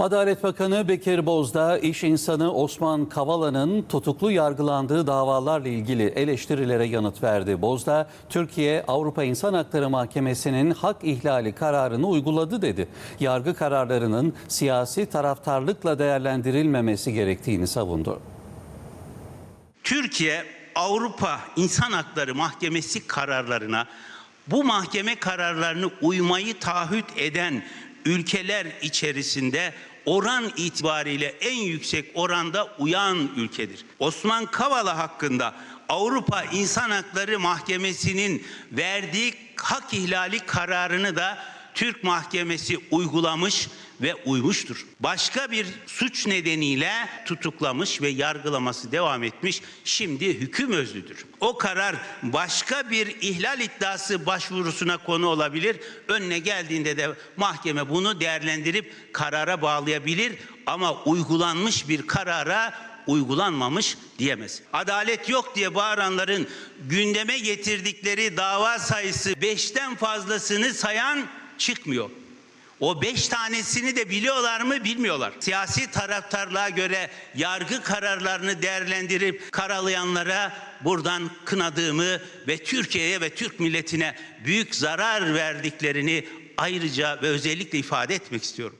Adalet Bakanı Bekir Bozdağ, iş insanı Osman Kavala'nın tutuklu yargılandığı davalarla ilgili eleştirilere yanıt verdi. Bozdağ, Türkiye Avrupa İnsan Hakları Mahkemesi'nin hak ihlali kararını uyguladı dedi. Yargı kararlarının siyasi taraftarlıkla değerlendirilmemesi gerektiğini savundu. Türkiye Avrupa İnsan Hakları Mahkemesi kararlarına bu mahkeme kararlarını uymayı taahhüt eden ülkeler içerisinde oran itibariyle en yüksek oranda uyan ülkedir. Osman Kavala hakkında Avrupa İnsan Hakları Mahkemesi'nin verdiği hak ihlali kararını da Türk mahkemesi uygulamış ve uymuştur. Başka bir suç nedeniyle tutuklamış ve yargılaması devam etmiş. Şimdi hüküm özlüdür. O karar başka bir ihlal iddiası başvurusuna konu olabilir. Önüne geldiğinde de mahkeme bunu değerlendirip karara bağlayabilir ama uygulanmış bir karara uygulanmamış diyemez. Adalet yok diye bağıranların gündeme getirdikleri dava sayısı beşten fazlasını sayan çıkmıyor. O beş tanesini de biliyorlar mı bilmiyorlar. Siyasi taraftarlığa göre yargı kararlarını değerlendirip karalayanlara buradan kınadığımı ve Türkiye'ye ve Türk milletine büyük zarar verdiklerini ayrıca ve özellikle ifade etmek istiyorum.